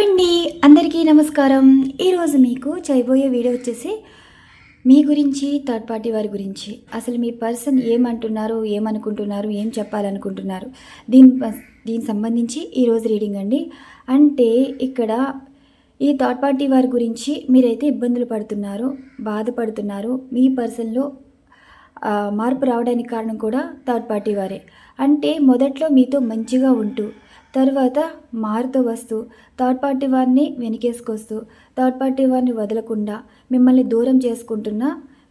అండి అందరికీ నమస్కారం. ఈరోజు మీకు చేయబోయే వీడియో వచ్చేసి మీ గురించి థర్డ్ పార్టీ వారి గురించి. అసలు మీ పర్సన్ ఏమంటున్నారు ఏమనుకుంటున్నారు ఏం చెప్పాలనుకుంటున్నారు? దీని ప- దీనికి సంబంధించి ఈరోజు రీడింగ్ అండి. అంటే ఇక్కడ ఈ థర్డ్ పార్టీ వారి గురించి మీరైతే ఇబ్బందులు పడుతున్నారు బాధపడుతున్నారు మీ పర్సన్లో మార్పు రావడానికి కారణం కూడా థర్డ్ పార్టీ వారే. అంటే మొదట్లో మీతో మంచిగా ఉంటూ తర్వాత మారుతూ వస్తూ థర్డ్ పార్టీ వారిని వెనకేసుకొస్తూ థర్డ్ పార్టీ వారిని వదలకుండా మిమ్మల్ని దూరం చేసుకుంటున్న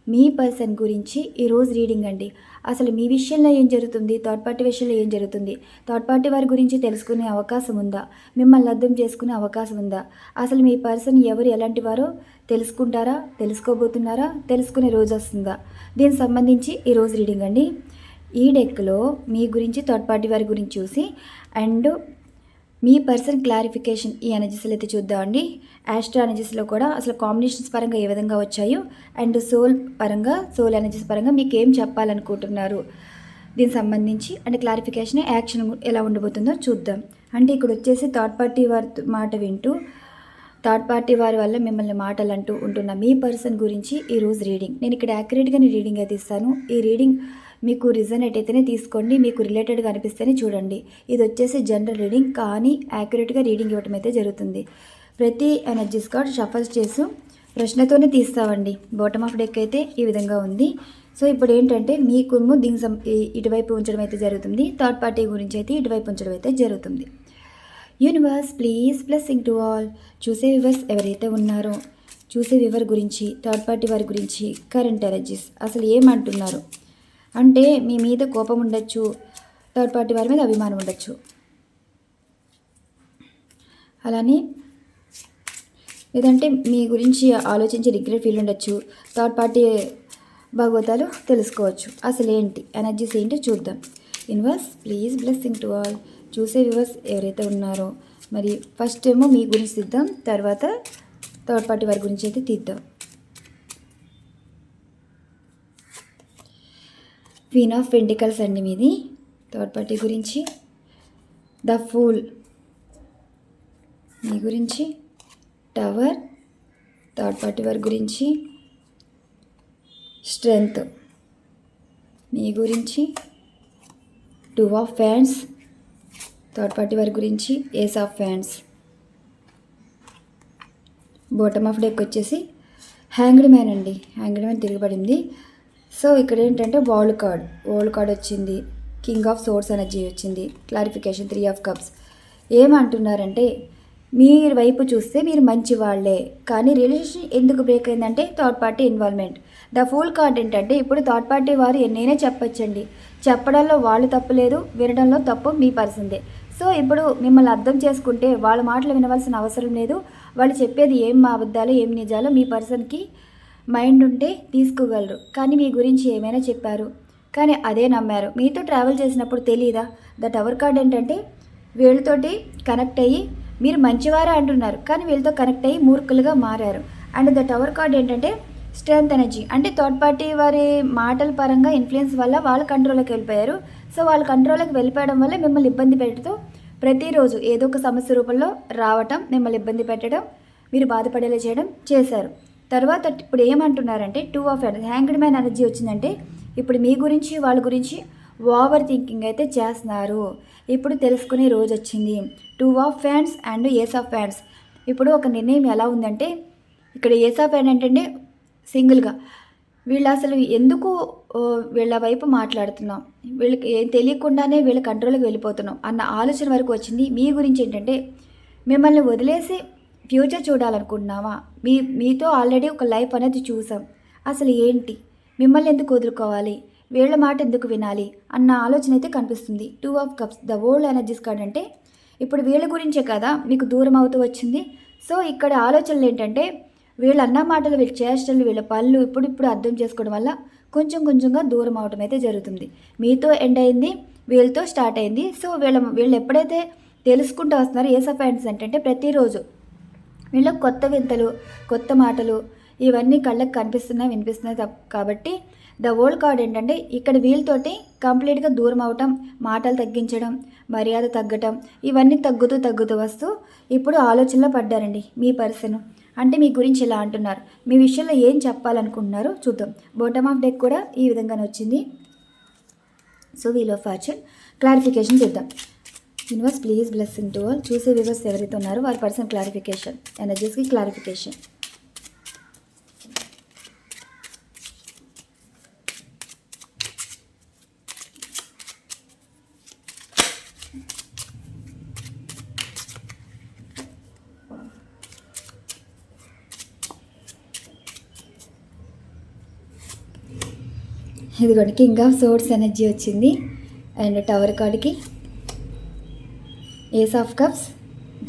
మీ పర్సన్ గురించి ఈరోజు రీడింగ్ అండి. అసలు మీ విషయంలో ఏం జరుగుతుంది? థర్డ్ పార్టీ విషయంలో ఏం జరుగుతుంది? థర్డ్ పార్టీ వారి గురించి తెలుసుకునే అవకాశం ఉందా? మిమ్మల్ని అర్థం చేసుకునే అవకాశం ఉందా? అసలు మీ పర్సన్ ఎవరు? ఎలాంటి వారో తెలుసుకుంటారా? తెలుసుకోబోతున్నారా? తెలుసుకునే రోజు వస్తుందా? దీనికి సంబంధించి ఈరోజు రీడింగ్ అండి. ఈ డెక్లో మీ గురించి థర్డ్ పార్టీ వారి గురించి చూసి అండ్ మీ పర్సన్ క్లారిఫికేషన్ ఈ ఎనర్జీస్లో అయితే చూద్దామండి. యాస్ట్రా ఎనర్జీస్లో కూడా అసలు కాంబినేషన్స్ పరంగా ఏ విధంగా వచ్చాయో అండ్ సోల్ పరంగా సోల్ ఎనర్జీస్ పరంగా మీకు ఏం చెప్పాలనుకుంటున్నారు? దీనికి సంబంధించి అంటే క్లారిఫికేషన్ యాక్షన్ ఎలా ఉండబోతుందో చూద్దాం. అంటే ఇక్కడ వచ్చేసి థర్డ్ పార్టీ వారి మాట వింటూ థర్డ్ పార్టీ వారి వల్ల మిమ్మల్ని మాటలు అంటూ ఉంటున్న మీ పర్సన్ గురించి ఈరోజు రీడింగ్ నేను ఇక్కడ యాక్యురేట్గానే రీడింగ్ అయితే ఇస్తాను ఈ రీడింగ్ మీకు రిజనేట్ అయితేనే తీసుకోండి మీకు రిలేటెడ్గా అనిపిస్తేనే చూడండి. ఇది వచ్చేసి జనరల్ రీడింగ్ కానీ యాక్యురేట్గా రీడింగ్ ఇవ్వటం అయితే జరుగుతుంది. ప్రతి ఎనర్జీస్ కార్డ్ షఫల్స్ చేసి ప్రశ్నతోనే తీస్తామండి. బాటమ్ ఆఫ్ డెక్ అయితే ఈ విధంగా ఉంది. సో ఇప్పుడు ఏంటంటే మీకు దీని సం- ఇటువైపు ఉంచడం అయితే జరుగుతుంది. థర్డ్ పార్టీ గురించి అయితే ఇటువైపు ఉంచడం అయితే జరుగుతుంది. Universe please blessing to all చూసే వివర్స్ ఎవరైతే ఉన్నారో చూసే వివర్ గురించి థర్డ్ పార్టీ వారి గురించి కరెంట్ ఎనర్జీస్ అసలు ఏమంటున్నారు? అంటే మీ మీద కోపం ఉండొచ్చు థర్డ్ పార్టీ వారి మీద అభిమానం ఉండొచ్చు. అలానే లేదంటే మీ గురించి ఆలోచించి రిగ్రెట్ ఫీల్ ఉండొచ్చు థర్డ్ పార్టీ భాగవతాలు తెలుసుకోవచ్చు. అసలు ఏంటి? ఎనర్జీస్ ఏంటో చూద్దాం. Universe please blessing to all చూసే వివర్స్ ఎవరైతే ఉన్నారో మరి ఫస్ట్ ఏమో మీ గురించి తీద్దాం తర్వాత థర్డ్ పార్టీ వారి గురించి అయితే తీద్దాం. క్వీన్ ఆఫ్ పెంటికల్స్ అండి మీది. థర్డ్ పార్టీ గురించి. ద ఫూల్ మీ గురించి. టవర్ థర్డ్ పార్టీ వారి గురించి. స్ట్రెంగ్త్ మీ గురించి. టూ ఆఫ్ ఫ్యాన్స్ థర్డ్ పార్టీ వారి గురించి. ఏస్ ఆఫ్ ఫ్యాన్స్ బాటమ్ ఆఫ్ డెక్ వచ్చేసి హ్యాంగ్డ్ మ్యాన్ అండి. హ్యాంగ్డ్ మ్యాన్ తిరగబడింది. సో ఇక్కడ ఏంటంటే వరల్డ్ కార్డ్ వరల్డ్ కార్డ్ వచ్చింది. కింగ్ ఆఫ్ సోర్స్ ఎనర్జీ వచ్చింది. క్లారిఫికేషన్ త్రీ ఆఫ్ కప్స్ ఏమంటున్నారంటే మీ వైపు చూస్తే మీరు మంచి వాళ్ళే కానీ రిలేషన్ ఎందుకు బ్రేక్ అయిందంటే third party involvement the fool card ఏంటంటే ఇప్పుడు థర్డ్ పార్టీ వారు ఎన్నైనా చెప్పచ్చండి. చెప్పడంలో వాళ్ళు తప్పు లేదు వినడంలో తప్పు మీ పర్సన్దే. సో ఇప్పుడు మిమ్మల్ని అర్థం చేసుకుంటే వాళ్ళ మాటలు వినవలసిన అవసరం లేదు. వాళ్ళు చెప్పేది ఏం మా అబద్ధాలు ఏం నిజాలు మీ పర్సన్కి మైండ్ ఉంటే తీసుకోగలరు. కానీ మీ గురించి ఏమైనా చెప్పారు? కానీ అదే నమ్మారు. మీతో ట్రావెల్ చేసినప్పుడు తెలియదా ద టవర్ కార్డ్ ఏంటంటే వీళ్ళతోటి కనెక్ట్ అయ్యి మీరు మంచివారా అంటున్నారు. కానీ వీళ్ళతో కనెక్ట్ అయ్యి మూర్ఖులుగా మారారు. అండ్ ద టవర్ కార్డ్ ఏంటంటే స్ట్రెంత్ ఎనర్జీ. అంటే థర్డ్ పార్టీ వారి మాటల పరంగా ఇన్ఫ్లుయెన్స్ వల్ల వాళ్ళు కంట్రోల్లోకి వెళ్ళిపోయారు. సో వాళ్ళ కంట్రోల్లోకి వెళ్ళిపోవడం వల్ల మిమ్మల్ని ఇబ్బంది పెడుతూ ప్రతిరోజు ఏదో ఒక సమస్య రూపంలో రావటం మిమ్మల్ని ఇబ్బంది పెట్టడం మీరు బాధపడేలా చేయడం చేశారు. తర్వాత ఇప్పుడు ఏమంటున్నారంటే two of hanged man energy వచ్చిందంటే ఇప్పుడు మీ గురించి వాళ్ళ గురించి ఓవర్ థింకింగ్ అయితే చేస్తున్నారు. ఇప్పుడు తెలుసుకునే రోజు వచ్చింది. Two of fans and ace of fans ఇప్పుడు ఒక నిర్ణయం ఎలా ఉందంటే ఇక్కడ ఏస్ ఆఫ్ ఫ్యాన్ ఏంటంటే సింగిల్గా వీళ్ళు అసలు ఎందుకు వీళ్ళ వైపు మాట్లాడుతున్నాం? వీళ్ళకి ఏం తెలియకుండానే వీళ్ళ కంట్రోల్కి వెళ్ళిపోతున్నాం అన్న ఆలోచన వరకు వచ్చింది. మీ గురించి ఏంటంటే మిమ్మల్ని వదిలేసి ఫ్యూచర్ చూడాలనుకుంటున్నావా? మీ మీతో ఆల్రెడీ ఒక లైఫ్ అనేది చూసాం. అసలు ఏంటి? మిమ్మల్ని ఎందుకు వదులుకోవాలి? వీళ్ళ మాట ఎందుకు వినాలి? అన్న ఆలోచన అయితే కనిపిస్తుంది. Two of cups the old energies card అంటే ఇప్పుడు వీళ్ళ గురించే కదా మీకు దూరం అవుతూ వచ్చింది. సో ఇక్కడ ఆలోచనలు ఏంటంటే వీళ్ళు అన్న మాటలు వీళ్ళ చేష్టలు వీళ్ళ పళ్ళు ఇప్పుడు ఇప్పుడు అర్థం చేసుకోవడం వల్ల కొంచెం కొంచెంగా దూరం అవడం అయితే జరుగుతుంది. మీతో ఎండ్ అయింది వీళ్ళతో స్టార్ట్ అయింది. సో వీళ్ళ వీళ్ళు ఎప్పుడైతే తెలుసుకుంటూ వస్తున్నారో ఏ సఫ్ ఏంటంటే ప్రతిరోజు వీళ్ళ కొత్త వింతలు కొత్త మాటలు ఇవన్నీ కళ్ళకు కనిపిస్తున్నాయి వినిపిస్తున్నాయి కాబట్టి ద ఓల్డ్ కార్డ్ ఏంటంటే ఇక్కడ వీళ్ళతోటి కంప్లీట్గా దూరం అవటం మాటలు తగ్గించడం మర్యాద తగ్గటం ఇవన్నీ తగ్గుతూ తగ్గుతూ వస్తూ ఇప్పుడు ఆలోచనలో పడ్డారండి మీ పర్సన్. అంటే మీ గురించి ఇలా అంటున్నారు. మీ విషయంలో ఏం చెప్పాలనుకుంటున్నారో చూద్దాం. బోటమ్ ఆఫ్ డెక్ కూడా ఈ విధంగానే వచ్చింది. So wheel of fortune clarification చూద్దాం. Universe please blessing to all చూసే వ్యూవర్స్ ఎవరైతే ఉన్నారో వారి పర్సన్ క్లారిఫికేషన్ ఎనర్జీస్కి క్లారిఫికేషన్ ఇదిగోండి కింగ్ ఆఫ్ సోర్స్ ఎనర్జీ వచ్చింది. అండ్ టవర్ కార్డ్కి ace of cups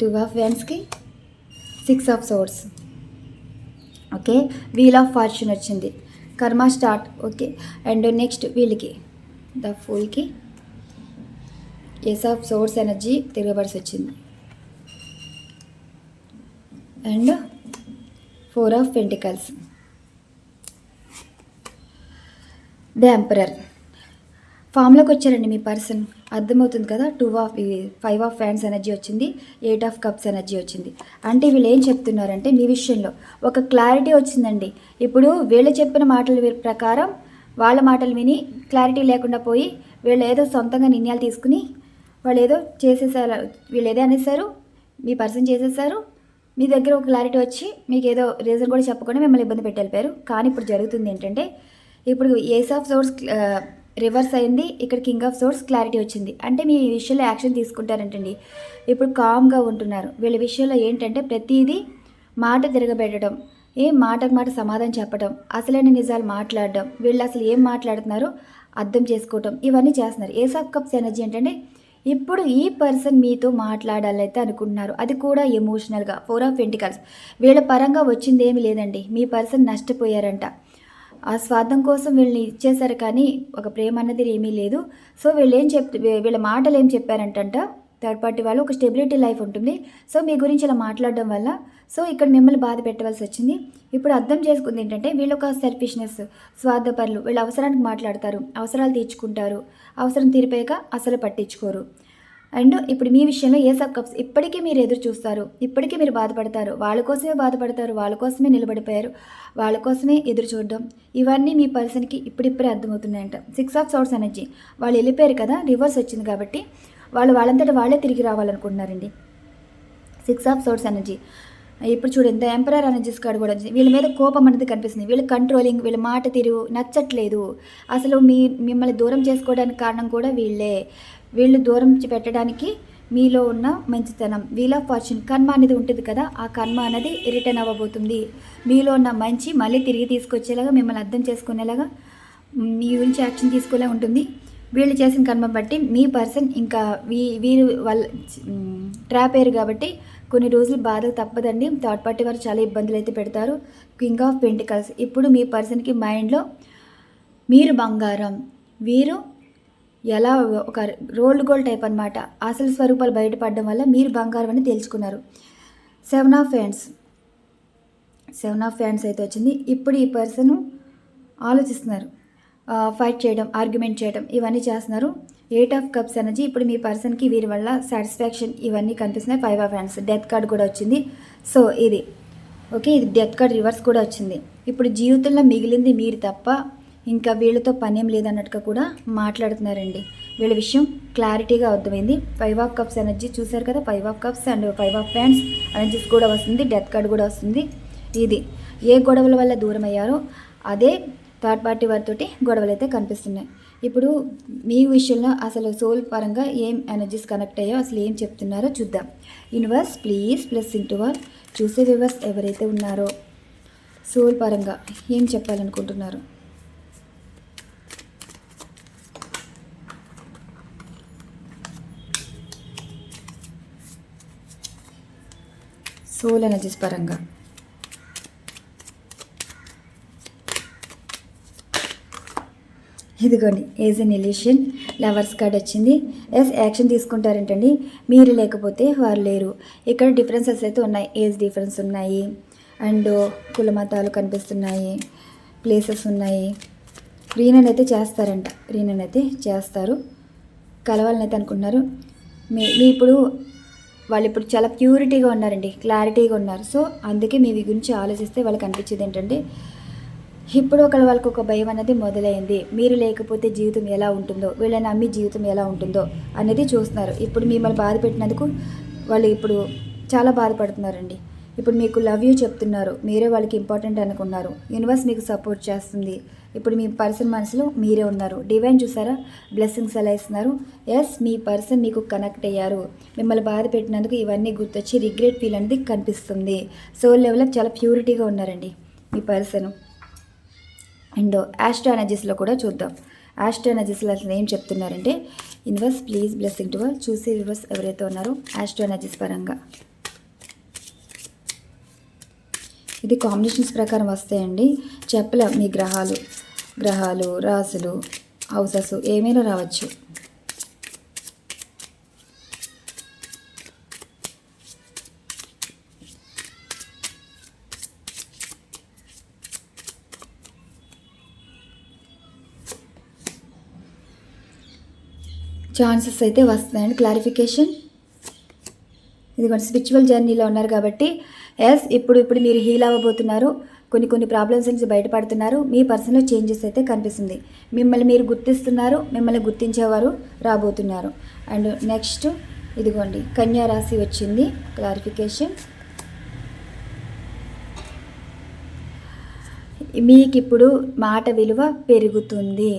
two of వ్యాన్స్కి six of swords okay wheel of fortune వచ్చింది. Karma start okay and next వీళ్ళకి ద ఫుల్కి ఏస్ ఆఫ్ సోర్స్ ఎనర్జీ తిరగబడిసి వచ్చింది. And four of pentacles the emperor ఫామ్లోకి వచ్చారండి మీ person అర్థమవుతుంది కదా టూ ఆఫ్ ఫైవ్ ఆఫ్ ఫ్యాన్స్ ఎనర్జీ వచ్చింది ఎయిట్ ఆఫ్ కప్స్ ఎనర్జీ వచ్చింది. అంటే వీళ్ళు ఏం చెప్తున్నారంటే మీ విషయంలో ఒక క్లారిటీ వచ్చిందండి. ఇప్పుడు వీళ్ళు చెప్పిన మాటల ప్రకారం వాళ్ళ మాటలు విని క్లారిటీ లేకుండా పోయి వీళ్ళు ఏదో సొంతంగా నిర్ణయాలు తీసుకుని వాళ్ళు ఏదో చేసేసారు వీళ్ళు ఏదో అనేసారు మీ పర్సన్ చేసేసారు మీ దగ్గర ఒక క్లారిటీ వచ్చి మీకు ఏదో రీజన్ కూడా చెప్పకుండా మిమ్మల్ని ఇబ్బంది పెట్టి వెళ్ళిపోయారు కానీ ఇప్పుడు జరుగుతుంది ఏంటంటే ఇప్పుడు ఏస్ ఆఫ్ సోర్స్ రివర్స్ అయింది. ఇక్కడ కింగ్ ఆఫ్ సోర్స్ క్లారిటీ వచ్చింది. అంటే మీ విషయంలో యాక్షన్ తీసుకుంటారంటండి. ఇప్పుడు కామ్గా ఉంటున్నారు. వీళ్ళ విషయంలో ఏంటంటే ప్రతిదీ మాట తిరగబెట్టడం. ఏ మాటకు మాట సమాధానం చెప్పడం. అసలైన నిజాలు మాట్లాడడం. వీళ్ళు అసలు ఏం మాట్లాడుతున్నారో అర్థం చేసుకోవటం. ఇవన్నీ చేస్తున్నారు. ఏ సబ్ కప్స్ ఎనర్జీ ఏంటంటే ఇప్పుడు ఈ పర్సన్ మీతో మాట్లాడాలైతే అనుకుంటున్నారు. అది కూడా ఎమోషనల్గా ఫోర్ ఆఫ్ పెంటికల్స్ వీళ్ళ పరంగా వచ్చింది ఏమీ లేదండి. మీ పర్సన్ నష్టపోయారంట. ఆ స్వార్థం కోసం వీళ్ళని ఇచ్చేశారు కానీ ఒక ప్రేమ అన్నది ఏమీ లేదు. సో వీళ్ళు ఏం చెప్ వీళ్ళ మాటలు ఏం చెప్పారంటంట థర్డ్ పార్టీ వాళ్ళు ఒక స్టెబిలిటీ లైఫ్ ఉంటుంది. సో మీ గురించి ఇలా మాట్లాడడం వల్ల సో ఇక్కడ మిమ్మల్ని బాధ పెట్టవలసి వచ్చింది. ఇప్పుడు అర్థం చేసుకుంది ఏంటంటే వీళ్ళు ఒక సెల్ఫిష్నెస్ స్వార్థపరులు వీళ్ళు అవసరానికి మాట్లాడతారు అవసరాలు తీర్చుకుంటారు. అవసరం తీరిపోయాక అసలు పట్టించుకోరు. అండ్ ఇప్పుడు మీ విషయంలో ఏ సబ్ కప్స్ ఇప్పటికీ మీరు ఎదురు చూస్తారు. ఇప్పటికీ మీరు బాధపడతారు. వాళ్ళ కోసమే బాధపడతారు. వాళ్ళ కోసమే నిలబడిపోయారు. వాళ్ళ కోసమే ఎదురు చూడడం. ఇవన్నీ మీ పర్సన్కి ఇప్పుడిప్పుడే అర్థమవుతున్నాయంట. Six of swords energy. వాళ్ళు వెళ్ళిపోయారు కదా రివర్స్ వచ్చింది కాబట్టి వాళ్ళు వాళ్ళంతటా వాళ్ళే తిరిగి రావాలనుకుంటున్నారండి. Six of swords energy. ఇప్పుడు చూడండి ద ఎంపరర్ ఎనర్జీస్ కార్డు కూడా వచ్చింది. వీళ్ళ మీద కోపం అనేది కనిపిస్తుంది. వీళ్ళు కంట్రోలింగ్ వీళ్ళ మాట తీరు నచ్చట్లేదు. అసలు మీ మిమ్మల్ని దూరం చేసుకోవడానికి కారణం కూడా వీళ్ళే. వీళ్ళు దూరం పెట్టడానికి మీలో ఉన్న మంచితనం వీల్ ఆఫ్ ఫార్చ్యూన్ కర్మ అనేది ఉంటుంది కదా ఆ కర్మ అనేది రిటర్న్ అవ్వబోతుంది. మీలో ఉన్న మంచి మళ్ళీ తిరిగి తీసుకొచ్చేలాగా మిమ్మల్ని అర్థం చేసుకునేలాగా మీ గురించి యాక్షన్ తీసుకునే ఉంటుంది. వీళ్ళు చేసిన కర్మ బట్టి మీ పర్సన్ ఇంకా వీ వీరు వాళ్ళ ట్రాప్ అయ్యారు కాబట్టి కొన్ని రోజులు బాధ తప్పదండి. థర్డ్ పార్టీ వారు చాలా ఇబ్బందులు అయితే పెడతారు. కింగ్ ఆఫ్ పెంటికల్స్ ఇప్పుడు మీ పర్సన్కి మైండ్లో మీరు బంగారం వీరు ఎలా ఒక రోల్డ్ గోల్డ్ టైప్ అనమాట అసలు స్వరూపాలు బయటపడడం వల్ల మీరు బంగారం అని తెలుసుకున్నారు seven of hands. Seven of hands అయితే వచ్చింది. ఇప్పుడు ఈ పర్సన్ ఆలోచిస్తున్నారు. ఫైట్ చేయడం ఆర్గ్యుమెంట్ చేయడం ఇవన్నీ చేస్తున్నారు. ఎయిట్ ఆఫ్ కప్స్ అనేది ఇప్పుడు మీ పర్సన్కి వీరి వల్ల సాటిస్ఫాక్షన్ ఇవన్నీ కనిపిస్తున్నాయి. Five of hands. Death card కూడా వచ్చింది. సో ఇది. ఓకే ఇది డెత్ కార్డ్ రివర్స్ కూడా వచ్చింది. ఇప్పుడు జీవితంలో మిగిలింది మీరు తప్ప ఇంకా వీళ్ళతో పనేం లేదన్నట్టుగా కూడా మాట్లాడుతున్నారండి. వీళ్ళ విషయం క్లారిటీగా అర్థమైంది. ఫైవ్ ఆఫ్ కప్స్ ఎనర్జీ చూశారు కదా? Five of cups and five of fans. Energies కూడా వస్తుంది. డెత్ కార్డ్ కూడా వస్తుంది. ఇది ఏ గొడవల వల్ల దూరం అయ్యారో అదే థర్డ్ పార్టీ వారితోటి గొడవలు అయితే కనిపిస్తున్నాయి. ఇప్పుడు మీ విషయంలో అసలు సోల్ పరంగా ఏం ఎనర్జీస్ కనెక్ట్ అయ్యో అసలు ఏం చెప్తున్నారో చూద్దాం. యూనివర్స్ ప్లీజ్ ప్లస్ ఇంటువర్ చూసే వివర్స్ ఎవరైతే ఉన్నారో సోల్ పరంగా ఏం చెప్పాలనుకుంటున్నారు? సోల్ ఎనర్జీస్ పరంగా. ఇదిగోండి ఏజ్ ఎన్ ఎలిషన్ లవర్స్ కార్డ్ వచ్చింది. ఎస్ యాక్షన్ తీసుకుంటారంటండి. మీరు లేకపోతే వారు లేరు. ఇక్కడ డిఫరెన్సెస్ అయితే ఉన్నాయి. ఏజ్ డిఫరెన్స్ ఉన్నాయి. అండ్ కుల మతాలు కనిపిస్తున్నాయి. ప్లేసెస్ ఉన్నాయి. రీనన్ అయితే చేస్తారంట. రీనన్ అయితే చేస్తారు. కలవాలని అయితే అనుకుంటున్నారు. మీ మీ ఇప్పుడు వాళ్ళు ఇప్పుడు చాలా ప్యూరిటీగా ఉన్నారండి క్లారిటీగా ఉన్నారు. సో అందుకే మీ గురించి ఆలోచిస్తే వాళ్ళకి అనిపించేది ఏంటంటే ఇప్పుడు ఒక వాళ్ళకి ఒక భయం అనేది మొదలైంది. మీరు లేకపోతే జీవితం ఎలా ఉంటుందో వీళ్ళని నమ్మి జీవితం ఎలా ఉంటుందో అనేది చూస్తున్నారు. ఇప్పుడు మిమ్మల్ని బాధ పెట్టినందుకు వాళ్ళు ఇప్పుడు చాలా బాధపడుతున్నారండి. ఇప్పుడు మీకు లవ్ యూ చెప్తున్నారు. మీరే వాళ్ళకి ఇంపార్టెంట్ అనుకున్నారు. యూనివర్స్ మీకు సపోర్ట్ చేస్తుంది. ఇప్పుడు మీ పర్సన్ మనసులో మీరే ఉన్నారు. డివైన్ చూసారా? బ్లెస్సింగ్స్ ఎలా ఇస్తున్నారు? ఎస్ మీ పర్సన్ మీకు కనెక్ట్ అయ్యారు. మిమ్మల్ని బాధ పెట్టినందుకు ఇవన్నీ గుర్తొచ్చి రిగ్రెట్ ఫీల్ అనేది కనిపిస్తుంది. సోల్ లెవెల్లో చాలా ప్యూరిటీగా ఉన్నారండి మీ పర్సన్. అండ్ యాస్ట్రో ఎనర్జీస్లో కూడా చూద్దాం. యాస్ట్రో ఎనర్జీస్లో అసలు ఏం చెప్తున్నారంటే యూనివర్స్ ప్లీజ్ బ్లెస్సింగ్ టు చూసే యూనివర్స్ ఎవరైతే ఉన్నారో యాస్ట్రో ఎనర్జీస్ పరంగా. ఇది కాంబినేషన్స్ ప్రకారం వస్తాయండి. చెప్పలే మీ గ్రహాలు గ్రహాలు రాసులు హౌసెస్ ఏమైనా రావచ్చు. ఛాన్సెస్ అయితే వస్తున్నాయండి క్లారిఫికేషన్ ఇదిగోండి స్పిరిచువల్ జర్నీలో ఉన్నారు కాబట్టి ఎస్ ఇప్పుడు ఇప్పుడు మీరు హీల్ అవ్వబోతున్నారు. కొన్ని కొన్ని ప్రాబ్లమ్స్ నుంచి బయటపడుతున్నారు. మీ పర్సనల్ చేంజెస్ అయితే కనిపిస్తుంది. మిమ్మల్ని మీరు గుర్తిస్తున్నారు మిమ్మల్ని గుర్తించేవారు రాబోతున్నారు. అండ్ నెక్స్ట్ ఇదిగోండి కన్యా రాశి వచ్చింది. క్లారిఫికేషన్ మీకు ఇప్పుడు మాట విలువ పెరుగుతుంది.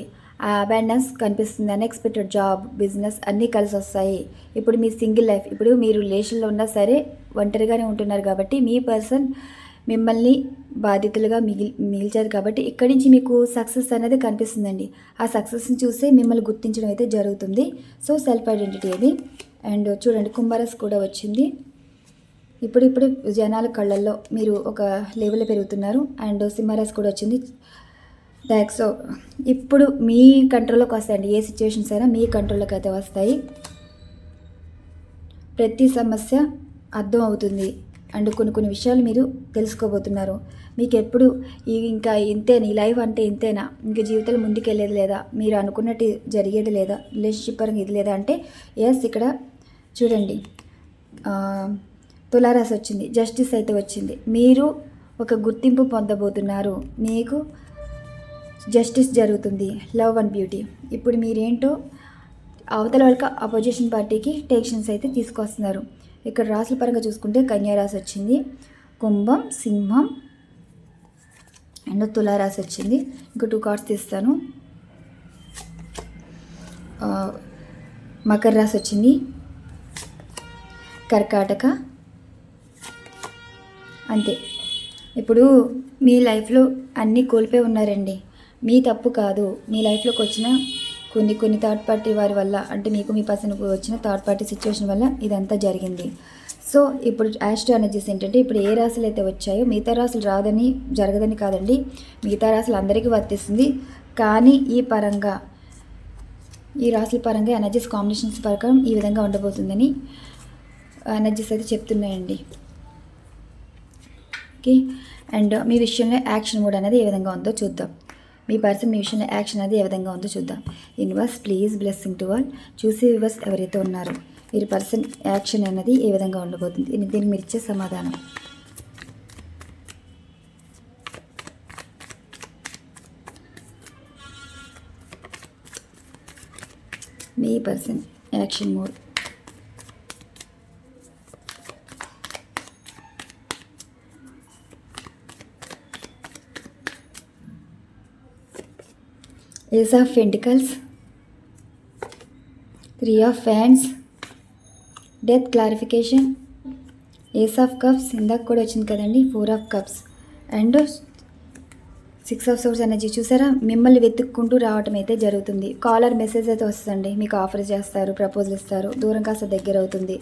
అబెండెన్స్ కనిపిస్తుంది. అన్ఎక్స్పెక్టెడ్ జాబ్ బిజినెస్ అన్నీ కలిసి వస్తాయి. ఇప్పుడు మీ సింగిల్ లైఫ్ ఇప్పుడు మీరు రిలేషన్లో ఉన్నా సరే ఒంటరిగానే ఉంటున్నారు కాబట్టి మీ పర్సన్ మిమ్మల్ని బాధితులుగా మిగిలి మిగిల్చారు కాబట్టి ఇక్కడి నుంచి మీకు సక్సెస్ అనేది కనిపిస్తుందండి. ఆ సక్సెస్ని చూసే మిమ్మల్ని గుర్తించడం అయితే జరుగుతుంది. సో సెల్ఫ్ ఐడెంటిటీ అది అండ్ చూడండి కుంభరస్ కూడా వచ్చింది. ఇప్పుడు ఇప్పుడు జనాల కళ్ళల్లో మీరు ఒక లెవెల్ పెరుగుతున్నారు. అండ్ సింహరాజ్ కూడా వచ్చింది. దాట్ సో ఇప్పుడు మీ కంట్రోల్లోకి వస్తాయండి. ఏ సిచ్యువేషన్స్ అయినా మీ కంట్రోల్లోకి అయితే వస్తాయి. ప్రతి సమస్య అర్థం అవుతుంది. అండ్ కొన్ని కొన్ని విషయాలు మీరు తెలుసుకోబోతున్నారు. మీకు ఎప్పుడు ఈ ఇంకా ఇంతేనా? ఈ లైఫ్ అంటే ఇంతేనా? ఇంకా జీవితంలో ముందుకెళ్ళేది లేదా? మీరు అనుకున్నట్టు జరిగేది లేదా? రిలేషన్షిప్ పరంగా ఇది లేదా? అంటే ఎస్ ఇక్కడ చూడండి. ఆ, తులారాశి వచ్చింది. జస్టిస్ అయితే వచ్చింది. మీరు ఒక గుర్తింపు పొందబోతున్నారు. మీకు జస్టిస్ జరుగుతుంది లవ్ అండ్ బ్యూటీ. ఇప్పుడు మీరేంటో అవతల వరకు అపోజిషన్ పార్టీకి టెక్షన్స్ అయితే తీసుకొస్తున్నారు. ఇక్కడ రాసుల పరంగా చూసుకుంటే కన్యారాశి వచ్చింది కుంభం సింహం అండ్ తులారాశి వచ్చింది. ఇంకా టూ కార్డ్స్ తీస్తాను. మకర రాశి వచ్చింది కర్కాటక. అంతే. ఇప్పుడు మీ లైఫ్లో అన్నీ కోల్పోయి ఉన్నారండి. మీ తప్పు కాదు. మీ లైఫ్లోకి వచ్చిన కొన్ని కొన్ని థర్డ్ పార్టీ వారి వల్ల అంటే మీకు మీ పర్సన్కి వచ్చిన థర్డ్ పార్టీ సిచ్యువేషన్ వల్ల ఇదంతా జరిగింది. సో ఇప్పుడు యాస్ట్రో ఎనర్జీస్ ఏంటంటే ఇప్పుడు ఏ రాశులు అయితే వచ్చాయో మిగతా రాశులు రాదని జరగదని కాదండి. మిగతా రాశులు అందరికీ వర్తిస్తుంది. కానీ ఈ పరంగా ఈ రాశుల పరంగా ఎనర్జీస్ కాంబినేషన్స్ ప్రకారం ఈ విధంగా ఉండబోతుందని ఎనర్జీస్ అయితే చెప్తున్నాయండి. ఓకే అండ్ మీ విషయంలో యాక్షన్ మూడ్ అనేది ఏ విధంగా ఉందో చూద్దాం. మీ పర్సన్ మీ విషయంలో యాక్షన్ అనేది ఏ విధంగా ఉందో చూద్దాం. Universe please blessing to all. చూసి వ్యూవర్స్ ఎవరైతే ఉన్నారో మీరు పర్సన్ యాక్షన్ అనేది ఏ విధంగా ఉండబోతుంది? దీని- దీనికి మీరు ఇచ్చే సమాధానం. మీ person action mode. Ace of pentacles three of fans death clarification ace of cups ఇందాక కూడా వచ్చింది కదండి four of cups and six of swords energy చూసారా మిమ్మల్ని వెతుక్కుంటూ రావటం అయితే జరుగుతుంది కాలర్ మెసేజ్ అయితే వస్తుంది మీకు ఆఫర్ చేస్తారు ప్రపోజల్ ఇస్తారు దూరం కాస్త దగ్గర అవుతుంది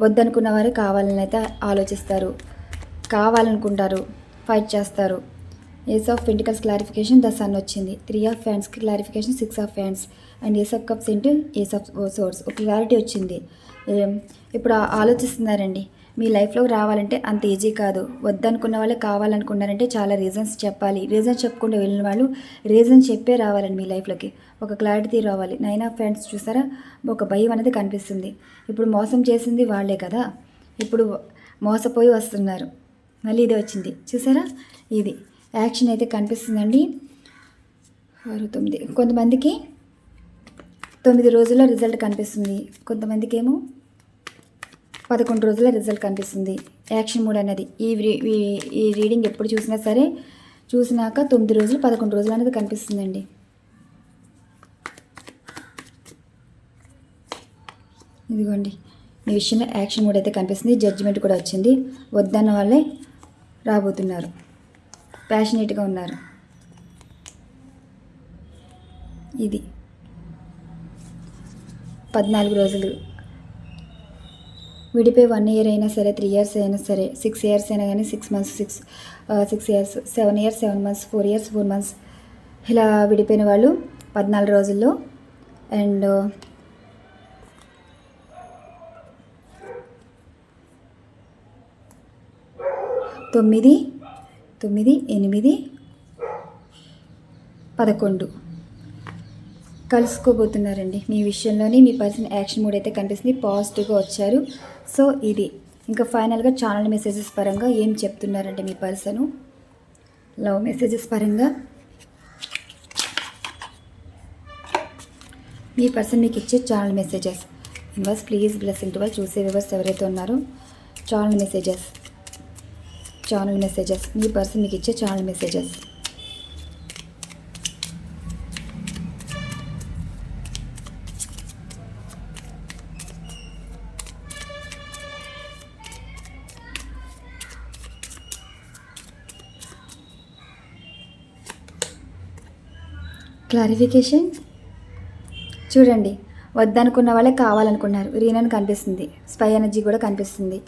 వద్దనుకున్న వారే కావాలని అయితే ఆలోచిస్తారు కావాలనుకుంటారు ఫైట్ చేస్తారు ace of pentacles clarification the sun వచ్చింది. త్రీ ఆఫ్ ఫ్యాన్స్కి clarification six of fans and ace of cups into ace of swords ఒక క్లారిటీ వచ్చింది. ఇప్పుడు ఆలోచిస్తున్నారండి. మీ లైఫ్లో రావాలంటే అంత ఈజీ కాదు. వద్దనుకున్న వాళ్ళే కావాలనుకున్నారంటే చాలా రీజన్స్ చెప్పాలి. రీజన్స్ చెప్పుకుంటూ వెళ్ళిన వాళ్ళు రీజన్ చెప్పే రావాలండి మీ లైఫ్లోకి ఒక క్లారిటీ రావాలి. నైన్ ఆఫ్ ఫ్రెండ్స్ చూసారా? ఒక భయం అనేది కనిపిస్తుంది. ఇప్పుడు మోసం చేసింది వాళ్ళే కదా. ఇప్పుడు మోసపోయి వస్తున్నారు. మళ్ళీ ఇదే వచ్చింది. చూసారా? ఇది. యాక్షన్ అయితే కనిపిస్తుందండి. ఆరు తొమ్మిది. కొంతమందికి తొమ్మిది రోజుల్లో రిజల్ట్ కనిపిస్తుంది. కొంతమందికి ఏమో పదకొండు రోజుల రిజల్ట్ కనిపిస్తుంది. యాక్షన్ మూడ్ అనేది. ఈ రీ- ఈ- ఈ రీడింగ్ ఎప్పుడు చూసినా సరే చూసినాక తొమ్మిది రోజులు పదకొండు రోజులు అనేది కనిపిస్తుందండి. ఇదిగోండి. ఈ విషయంలో యాక్షన్ మూడ్ అయితే కనిపిస్తుంది. జడ్జిమెంట్ కూడా వచ్చింది. వద్దన్న వాళ్ళే రాబోతున్నారు. ప్యాషనేట్గా ఉన్నారు. ఇది. పద్నాలుగు రోజులు. విడిపోయి వన్ ఇయర్ అయినా సరే త్రీ ఇయర్స్ అయినా సరే సిక్స్ ఇయర్స్ అయినా కానీ six months six six years seven years seven months four years four months ఇలా విడిపోయిన వాళ్ళు పద్నాలుగు రోజుల్లో. అండ్ uh, తొమ్మిది తొమ్మిది ఎనిమిది పదకొండు. కలుసుకోబోతున్నారండి. మీ విషయంలోని మీ పర్సన్ యాక్షన్ మూడ్ అయితే కనిపిస్తుంది. పాజిటివ్గా వచ్చారు. సో ఇది. ఇంకా ఫైనల్గా ఛానల్ మెసేజెస్ పరంగా ఏం చెప్తున్నారంటే మీ పర్సను? లవ్ మెసేజెస్ పరంగా? మీ పర్సన్ మీకు ఇచ్చే channel messages. Universe please blessing to చూసే వివర్స్ ఎవరైతే ఉన్నారో ఛానల్ మెసేజెస్. ఛానల్ మెసేజెస్ మీ పర్సన్ మీకు ఇచ్చే ఛానల్ మెసేజెస్ క్లారిఫికేషన్ చూడండి. వద్దనుకున్న వాళ్ళే కావాలనుకున్నారు. రీనని కనిపిస్తుంది. స్పై ఎనర్జీ కూడా కనిపిస్తుంది.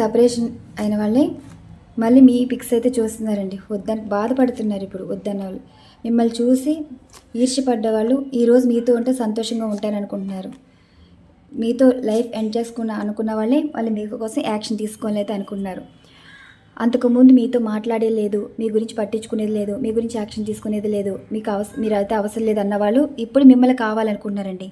సపరేషన్ అయిన వాళ్ళే మళ్ళీ మీ పిక్స్ అయితే చూస్తున్నారండి. వద్దని బాధపడుతున్నారు ఇప్పుడు వద్దన్న వాళ్ళు. మిమ్మల్ని చూసి ఈర్ష్యపడ్డ వాళ్ళు ఈరోజు మీతో ఉంటే సంతోషంగా ఉంటారనుకుంటున్నారు మీతో లైఫ్ ఎండ్ చేసుకున్న అనుకున్న వాళ్ళే వాళ్ళు మీకోసం యాక్షన్ తీసుకోలేదు అనుకున్నారు అంతకుముందు మీతో మాట్లాడే లేదు మీ గురించి పట్టించుకునేది లేదు మీ గురించి యాక్షన్ తీసుకునేది లేదు మీకు అవస మీరు అయితే అవసరం లేదు అన్నవాళ్ళు ఇప్పుడు మిమ్మల్ని కావాలనుకుంటున్నారండి.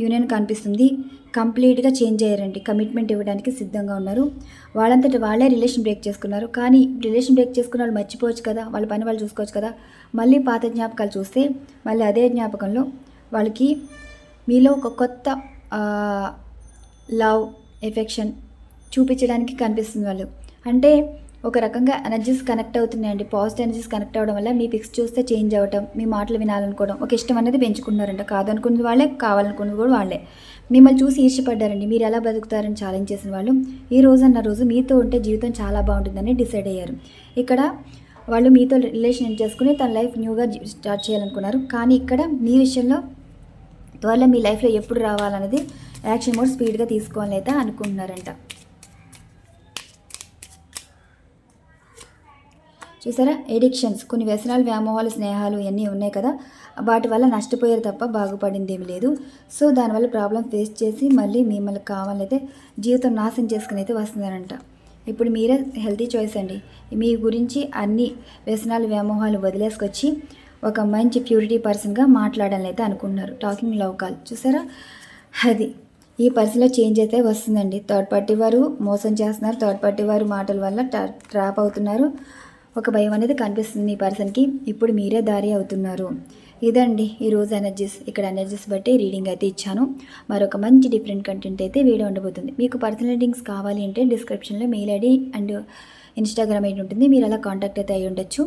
యూనియన్ కనిపిస్తుంది. కంప్లీట్గా చేంజ్ అయ్యారండి. కమిట్మెంట్ ఇవ్వడానికి సిద్ధంగా ఉన్నారు. వాళ్ళంతటి వాళ్ళే రిలేషన్ బ్రేక్ చేసుకున్నారు. కానీ రిలేషన్ బ్రేక్ చేసుకున్న వాళ్ళు మర్చిపోవచ్చు కదా. వాళ్ళ పని వాళ్ళు చూసుకోవచ్చు కదా. మళ్ళీ పాత జ్ఞాపకాలు చూస్తే మళ్ళీ అదే జ్ఞాపకంలో వాళ్ళకి మీలో ఒక కొత్త లవ్ ఎఫెక్షన్ చూపించడానికి కనిపిస్తుంది వాళ్ళు. అంటే ఒక రకంగా ఎనర్జీస్ కనెక్ట్ అవుతున్నాయండి. పాజిటివ్ ఎనర్జీస్ కనెక్ట్ అవ్వడం వల్ల మీ పిక్స్ చూస్తే చేంజ్ అవ్వటం మీ మాటలు వినాలనుకోవడం ఒక ఇష్టం అనేది పెంచుకున్నారంట కాదనుకున్నది వాళ్ళే కావాలనుకున్నది కూడా వాళ్ళే. మిమ్మల్ని చూసి ఇష్టపడ్డారండి మీరు ఎలా బతుకుతారని ఛాలెంజ్ చేసిన వాళ్ళు ఈ రోజు అన్న రోజు మీతో ఉంటే జీవితం చాలా బాగుంటుందని డిసైడ్ అయ్యారు. ఇక్కడ వాళ్ళు మీతో రిలేషన్ ఎండ్ చేసుకుని తన లైఫ్ న్యూగా స్టార్ట్ చేయాలనుకున్నారు. కానీ ఇక్కడ మీ విషయంలో త్వరలో మీ లైఫ్లో ఎప్పుడు రావాలన్నది యాక్షన్ మోడ్ స్పీడ్గా తీసుకోవాలని అయితే అనుకుంటున్నారంట. చూసారా? ఎడిక్షన్స్ కొన్ని వ్యసనాలు వ్యామోహాలు స్నేహాలు ఇవన్నీ ఉన్నాయి కదా. వాటి వల్ల నష్టపోయారు తప్ప బాగుపడింది ఏమి లేదు. సో దానివల్ల ప్రాబ్లం ఫేస్ చేసి మళ్ళీ మిమ్మల్ని కావాలైతే జీవితం నాశనం చేసుకుని అయితే వస్తున్నారంట. ఇప్పుడు మీరే హెల్తీ చాయిస్ అండి. మీ గురించి అన్ని వ్యసనాలు వ్యామోహాలు వదిలేసుకొచ్చి ఒక మంచి ప్యూరిటీ పర్సన్గా మాట్లాడాలని అయితే అనుకుంటున్నారు. టాకింగ్ లవ్ కాల్ చూసారా? అది. ఈ పర్సన్లో చేంజ్ అయితే వస్తుందండి. థర్డ్ పార్టీ వారు మోసం చేస్తున్నారు. థర్డ్ పార్టీ వారు మాటల వల్ల ట్రా- ట్రాప్ అవుతున్నారు. ఒక భయం అనేది కనిపిస్తుంది ఈ పర్సన్కి. ఇప్పుడు మీరే దారి అవుతున్నారు. ఇదండి ఈరోజు ఎనర్జీస్. ఇక్కడ ఎనర్జీస్ బట్టి రీడింగ్ అయితే ఇచ్చాను. మరొక మంచి డిఫరెంట్ కంటెంట్ అయితే వీడియో ఉండబోతుంది. మీకు పర్సనల్ రీడింగ్స్ కావాలి అంటే డిస్క్రిప్షన్లో mail ID and Instagram ID ఉంటుంది. మీరు అలా కాంటాక్ట్ అయితే అయ్యి ఉండొచ్చు.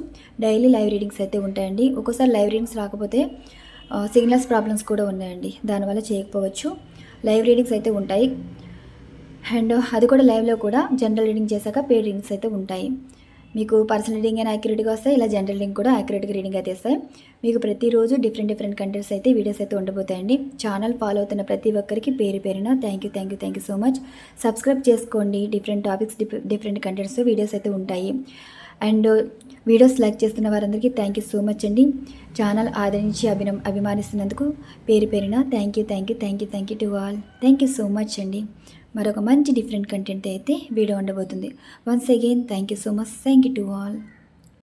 డైలీ లైవ్ రీడింగ్స్ అయితే ఉంటాయండి. ఒక్కోసారి లైవ్ రీడింగ్స్ రాకపోతే సిగ్నల్స్ ప్రాబ్లమ్స్ కూడా ఉన్నాయండి. దానివల్ల చేయకపోవచ్చు. లైవ్ రీడింగ్స్ అయితే ఉంటాయి. అండ్ అది కూడా లైవ్లో కూడా జనరల్ రీడింగ్ చేశాక పేడ్ రీడింగ్స్ అయితే ఉంటాయి. మీకు పర్సనల్ రీడింగ్ అయినా యాక్యురేట్గా వస్తాయి ఇలా జనరల్ రీడింగ్ కూడా యాక్యురేట్గా రీడింగ్ అయితే వస్తాయి. మీకు ప్రతిరోజు డిఫరెంట్ డిఫరెంట్ కంటెంట్స్ అయితే వీడియోస్ అయితే ఉండబోతాయండి. ఛానల్ ఫాలో అవుతున్న ప్రతి ఒక్కరికి పేరు పేరున thank you thank you thank you so much subscribe చేసుకోండి. Different topics different contents videos అయితే ఉంటాయి. అండ్ వీడియోస్ లైక్ చేస్తున్న వారందరికీ థ్యాంక్ యూ సో మచ్ అండి. ఛానల్ ఆదరించి అభినం అభిమానిస్తున్నందుకు పేరు పేరున thank you thank you thank you thank you to all thank you so much అండి. మరొక మంచి డిఫరెంట్ కంటెంట్ అయితే వీడియో ఉండబోతుంది. Once again thank you so much thank you to all